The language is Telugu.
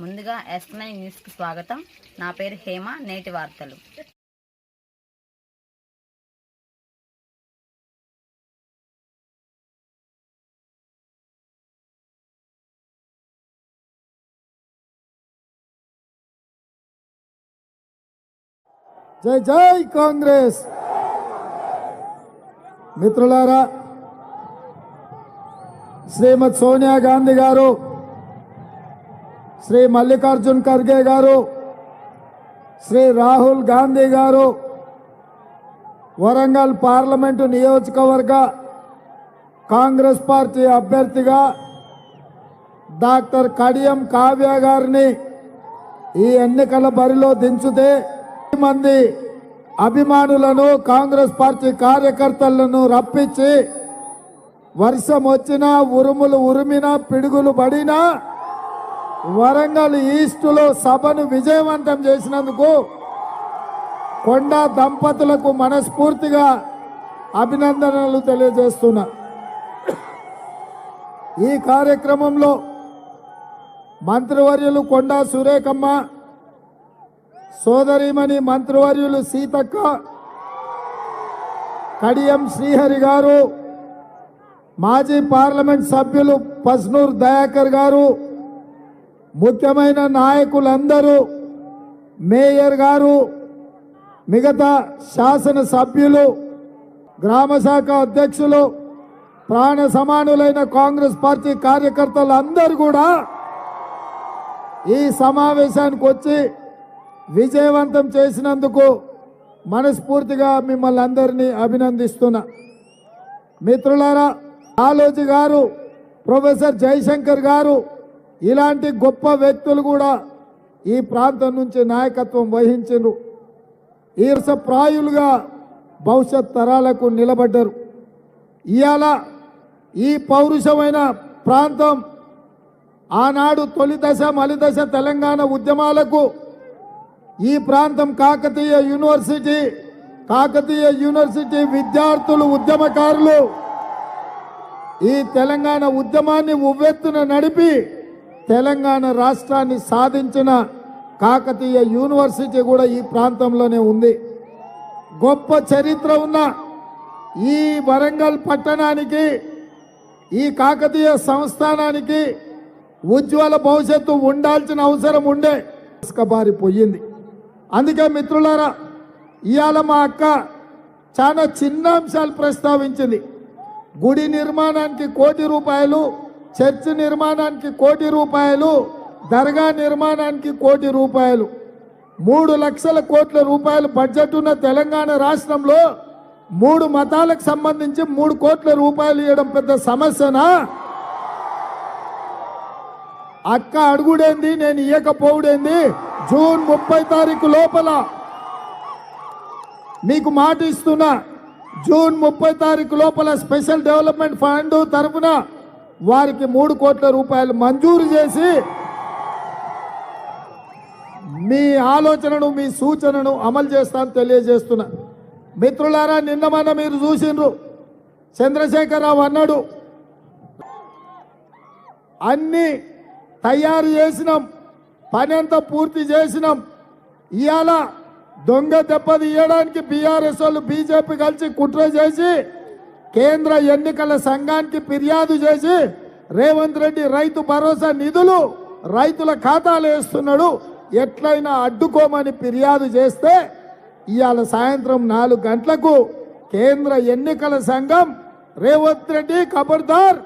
ముందుగా ఎస్ నైన్ న్యూస్కి స్వాగతం. నా పేరు హేమ నేటి వార్తలు. జై జై కాంగ్రెస్! మిత్రులారా శ్రీమతి సోనియా గాంధీ గారు శ్రీ మల్లికార్జున్ ఖర్గే గారు శ్రీ రాహుల్ గాంధీ గారు వరంగల్ పార్లమెంటు నియోజకవర్గ కాంగ్రెస్ పార్టీ అభ్యర్థిగా డాక్టర్ కడియం కావ్య గారిని ఈ ఎన్నికల బరిలో దించితే మంది అభిమానులను కాంగ్రెస్ పార్టీ కార్యకర్తలను రప్పించి వర్షం వచ్చినా ఉరుములు ఉరిమినా పిడుగులు పడినా వరంగల్ ఈస్టులో సభను విజయవంతం చేసినందుకు కొండా దంపతులకు మనస్ఫూర్తిగా అభినందనలు తెలియజేస్తున్నా. ఈ కార్యక్రమంలో మంత్రివర్యులు కొండా సురేఖమ్మ సోదరిమణి మంత్రివర్యులు సీతక్క కడియం శ్రీహరి గారు మాజీ పార్లమెంట్ సభ్యులు పస్నూర్ దయాకర్ గారు ముఖ్యమైన నాయకులందరూ మేయర్ గారు మిగతా శాసన సభ్యులు గ్రామ శాఖ అధ్యక్షులు ప్రాణ సమానులైన కాంగ్రెస్ పార్టీ కార్యకర్తలు అందరూ కూడా ఈ సమావేశానికి వచ్చి విజయవంతం చేసినందుకు మనస్ఫూర్తిగా మిమ్మల్ని అందరినీ అభినందిస్తున్నా. మిత్రులారా ఆలోచి గారు ప్రొఫెసర్ జయశంకర్ గారు ఇలాంటి గొప్ప వ్యక్తులు కూడా ఈ ప్రాంతం నుంచి నాయకత్వం వహించారు. ఈర్ష ప్రాయులుగా భవిష్యత్ తరాలకు నిలబడ్డారు. ఇవాళ ఈ పౌరుషమైన ప్రాంతం ఆనాడు తొలి దశ మలి తెలంగాణ ఉద్యమాలకు ఈ ప్రాంతం కాకతీయ యూనివర్సిటీ కాకతీయ యూనివర్సిటీ విద్యార్థులు ఉద్యమకారులు ఈ తెలంగాణ ఉద్యమాన్ని ఉవ్వెత్తున నడిపి తెలంగాణ రాష్ట్రాన్ని సాధించిన కాకతీయ యూనివర్సిటీ కూడా ఈ ప్రాంతంలోనే ఉంది. గొప్ప చరిత్ర ఉన్న ఈ వరంగల్ పట్టణానికి ఈ కాకతీయ సంస్థానానికి ఉజ్వల భవిష్యత్తు ఉండాల్సిన అవసరం ఉండే పోయింది అందుకే మిత్రులారా ఇవాళ మా అక్క చాలా చిన్న అంశాలు ప్రస్తావించింది. గుడి నిర్మాణానికి కోటి రూపాయలు చర్చి నిర్మాణానికి కోటి రూపాయలు దర్గా నిర్మాణానికి కోటి రూపాయలు. మూడు లక్షల కోట్ల రూపాయలు బడ్జెట్ ఉన్న తెలంగాణ రాష్ట్రంలో మూడు మతాలకు సంబంధించి మూడు కోట్ల రూపాయలు ఇవ్వడం పెద్ద సమస్యనా? అక్క అడుగుడేంది నేను ఇయ్యకపోవుడేంది? జూన్ ముప్పై తారీఖు లోపల మీకు మాట ఇస్తున్నా. జూన్ ముప్పై తారీఖు లోపల స్పెషల్ డెవలప్మెంట్ ఫండ్ తరఫున వారికి మూడు కోట్ల రూపాయలు మంజూరు చేసి మీ ఆలోచనను మీ సూచనను అమలు చేస్తాను తెలియజేస్తున్నా. మిత్రులారా నిన్న మన మీరు చూసిండ్రు. చంద్రశేఖరరావు అన్నాడు అన్ని తయారు చేసినాం పని అంతా పూర్తి చేసినాం. ఇవాళ దొంగ దెబ్బ తీయడానికి బీఆర్ఎస్ వాళ్ళు బీజేపీ కలిసి కుట్ర చేసి కేంద్ర ఎన్నికల సంఘానికి ఫిర్యాదు చేసి రేవంత్ రెడ్డి రైతు భరోసా నిధులు రైతుల ఖాతాలు వేస్తున్నాడు. ఎట్లయినా అడ్డుకోమని ఫిర్యాదు చేస్తే ఇవాళ సాయంత్రం నాలుగు గంటలకు కేంద్ర ఎన్నికల సంఘం రేవంత్ రెడ్డి ఖబర్దార్.